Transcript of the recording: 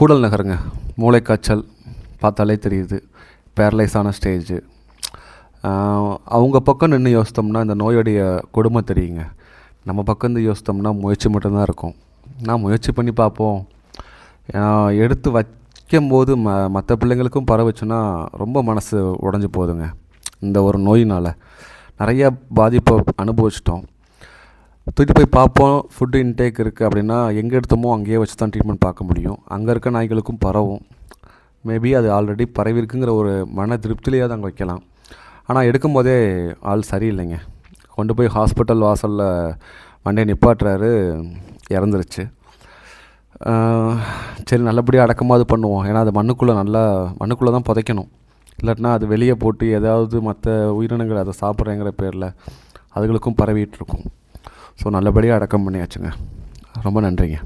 கூடல் நகருங்க. மூளைக்காய்ச்சல் பார்த்தாலே தெரியுது. பேரலைஸான ஸ்டேஜு அவங்க பக்கம் நின்று யோசித்தோம்னா இந்த நோயுடைய கொடுமை தெரியுங்க. நம்ம பக்கம் இருந்து யோசித்தோம்னா முயற்சி மட்டும்தான் இருக்கும். நான் முயற்சி பண்ணி பார்ப்போம். எடுத்து வைக்கும்போது ம மற்ற பிள்ளைங்களுக்கும் பரவச்சுன்னா ரொம்ப மனசு உடஞ்சி போகுதுங்க. இந்த ஒரு நோயினால். நிறைய பாதிப்பை அனுபவிச்சிட்டோம். தூக்கிட்டு போய் பார்ப்போம் ஃபுட்டு இன்டேக் இருக்குது அப்படின்னா எங்கே எடுத்தோமோ அங்கேயே வச்சு தான் ட்ரீட்மெண்ட் பார்க்க முடியும். அங்கே இருக்க நாய்களுக்கும் பரவும். மேபி அது ஆல்ரெடி பரவி இருக்குங்கிற ஒரு மன திருப்தியிலேயே அங்கே வைக்கலாம். ஆனால் எடுக்கும் போதே ஆள் சரியில்லைங்க. கொண்டு போய் ஹாஸ்பிட்டல் வாசலில் வண்டியை நிப்பாட்டுறாரு இறந்துருச்சு. சரி நல்லபடியாக அடக்கமாவது பண்ணுவோம். ஏன்னா அது மண்ணுக்குள்ளே நல்லா மண்ணுக்குள்ளே தான் புதைக்கணும். இல்லாட்டினா அது வெளியே போட்டு ஏதாவது மற்ற உயிரினங்கள் அதை சாப்பிட்றேங்கிற பேரில் அதுகளுக்கும் பரவிட்டு இருக்கும். ஸோ நல்லபடியாக அடக்கம் பண்ணியாச்சுங்க. ரொம்ப நன்றிங்க.